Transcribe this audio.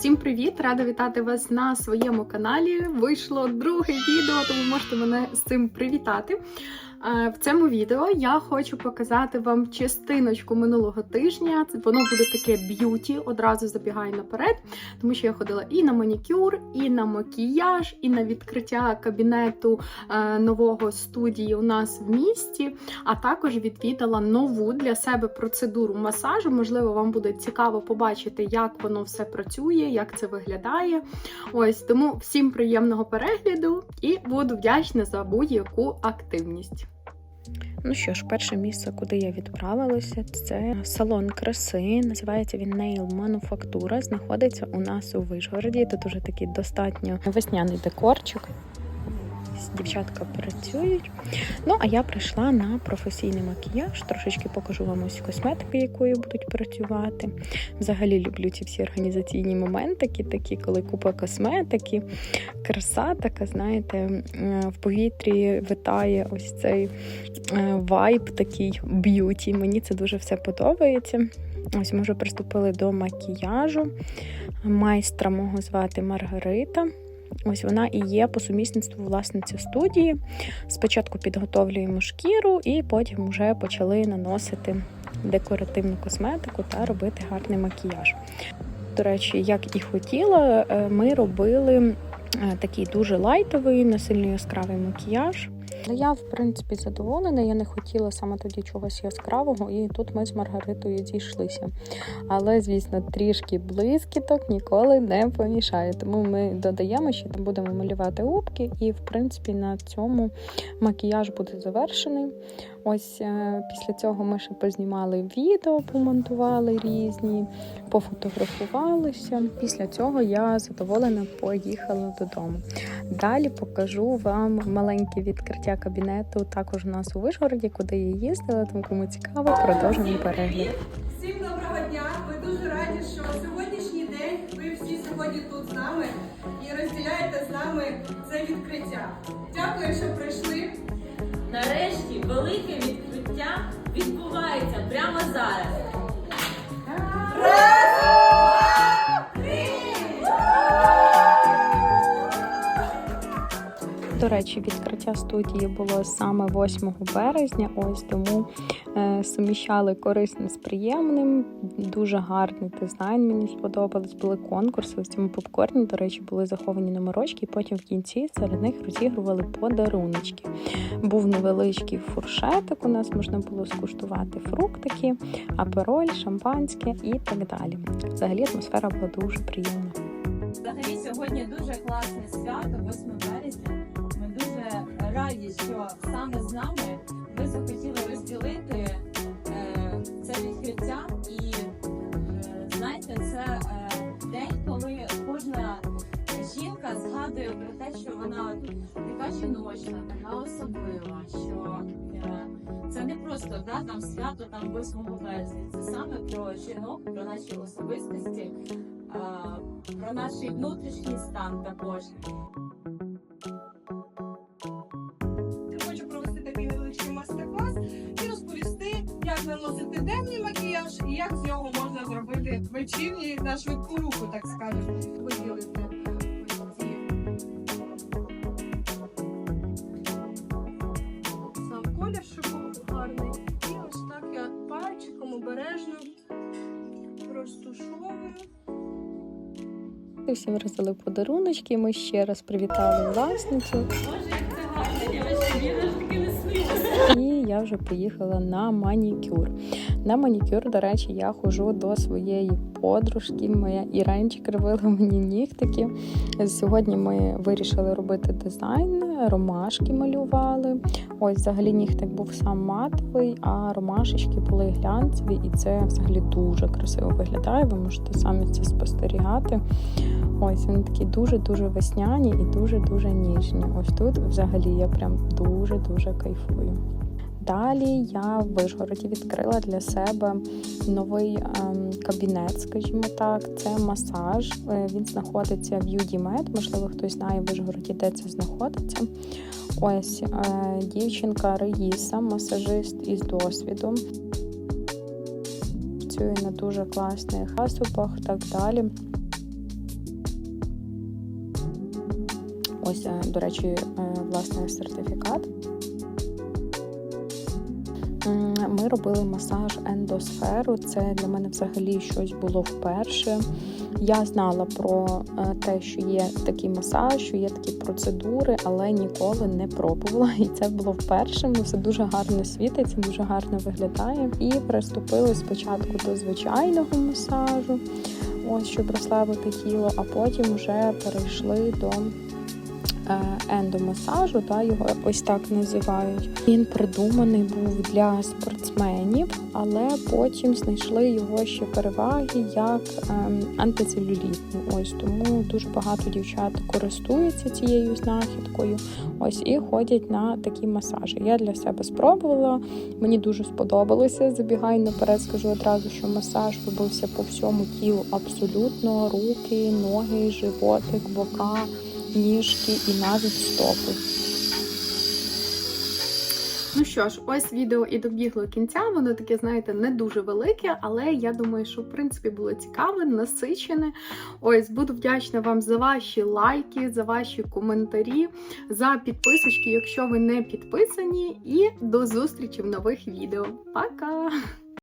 Всім привіт! Рада вітати вас на своєму каналі. Вийшло друге відео, тому можете мене з цим привітати. Е, В цьому відео я хочу показати вам частиночку минулого тижня. Воно буде таке б'юті, одразу забігаю наперед, тому що я ходила і на манікюр, і на макіяж, і на відкриття кабінету е, нового студії у нас в місті. А також відвідала нову для себе процедуру масажу. Можливо, вам буде цікаво побачити, як воно все працює, як це виглядає. Ось тому всім приємного перегляду і буду вдячна за будь-яку активність. Ну що ж, перше місце, куди я відправилася, це салон краси. Називається він Nail Manufactura. Знаходиться у нас у Вишгороді. Тут уже такий достатньо весняний декорчик. Дівчатка працюють. Ну, а я прийшла на професійний макіяж. Трошечки покажу вам ось косметики, якою будуть працювати. Взагалі люблю ці всі організаційні моментики, такі, коли купа косметики, краса така, знаєте, е, в повітрі витає ось цей е, вайб, такий б'юті. Мені це дуже все подобається. Ось ми вже приступили до макіяжу. Майстра мого звати Маргарита. Ось вона і є по сумісництву власниця студії. Спочатку підготовлюємо шкіру, і потім вже почали наносити декоративну косметику та робити гарний макіяж. До речі, як і хотіла, е, ми робили е, такий дуже лайтовий, не сильно яскравий макіяж. Але я, в принципі, задоволена. Я не хотіла саме тоді чогось яскравого, і тут ми з Маргаритою зійшлися. Але, звісно, трішки блискіток ніколи не помішає. Тому ми додаємо, що там будемо малювати губки, і, в принципі, на цьому макіяж буде завершений. Ось е, після цього ми ще познімали відео, помонтували різні, пофотографувалися. Після цього я задоволена поїхала додому. Далі покажу вам маленьке відкриття кабінету. Також у нас у Вишгороді, куди я їздила, тому кому цікаво, продовжуємо перегляд. Всім доброго дня! Ми дуже раді, що сьогоднішній день ви всі сьогодні тут з нами і розділяєте з нами це відкриття. Дякую, що прийшли. Нарешті велике відкриття відбувається прямо зараз. До речі, відкриття студії було саме 8 березня. Ось тому е, суміщали корисне з приємним. Дуже гарний дизайн. Мені сподобалось. Були конкурси в цьому попкорні. До речі, були заховані номерочки, і потім в кінці серед них розігрували подаруночки. Був невеличкий фуршетик. У нас можна було скуштувати фруктики, апероль, шампанське і так далі. Взагалі атмосфера була дуже приємна. Взагалі сьогодні дуже класне свято, 8 березня. Раді, що саме з нами ви захотіли розділити е, це відкриття. І е, знаєте, це е, день, коли кожна жінка згадує про те, що вона така жіночна, така особлива, що це не просто да, там свято там 8 березня. Це саме про жінок, про наші особистості, про наш внутрішній стан також. Наносити денний макіяж і як з нього можна зробити вечірній на швидку руку, так скажемо. Виділити сам колір, щоб був гарний. І ось так я пальчиком обережно розтушовую. Всім роздали подаруночки. Ми ще раз привітали власницю. Боже, як це гарно, ж таки не. І я вже поїхала на манікюр. На манікюр, до речі, я ходжу до своєї подружки. Моя Іренчик робила мені нігтики. Сьогодні ми вирішили робити дизайн, ромашки малювали. Ось взагалі нігтик був сам матовий, а ромашечки були глянцеві, і це взагалі дуже красиво виглядає. Ви можете самі це спостерігати. Ось вони такі дуже-дуже весняні і дуже-дуже ніжні. Ось тут взагалі я прям дуже-дуже кайфую. Далі я в Вишгороді відкрила для себе новий ем, кабінет, скажімо так. Це масаж. Е, Він знаходиться в UDMed. Можливо, хтось знає в Вишгороді, де це знаходиться. Ось е, дівчинка Раїса, масажист із досвідом. Працює на дуже класних засобах, так далі. Ось, е, до речі, власне, сертифікат. Ми робили масаж ендосферу. Це для мене взагалі щось було вперше. Я знала про е, те, що є такий масаж, що є такі процедури, але ніколи не пробувала. І це було вперше. Все дуже гарно світиться, дуже гарно виглядає. І приступили спочатку до звичайного масажу, ось щоб розслабити тіло, а потім вже перейшли до ендомасажу, та його ось так називають. Він придуманий був для спортсменів, але потім знайшли його ще переваги як ем, антицелюлітний. Ось тому дуже багато дівчат користуються цією знахідкою. Ось і ходять на такі масажі. Я для себе спробувала. Мені дуже сподобалося. Забігаю наперед, скажу одразу, що масаж робився по всьому тілу абсолютно руки, ноги, животик, бока ніжки і навіть стопи. Ну що ж, ось відео і добігло кінця. Воно таке, знаєте, не дуже велике, але я думаю, що в принципі було цікаве, насичене. Ось буду вдячна вам за ваші лайки, за ваші коментарі, за підписочки, якщо ви не підписані. І до зустрічі в нових відео. Пока!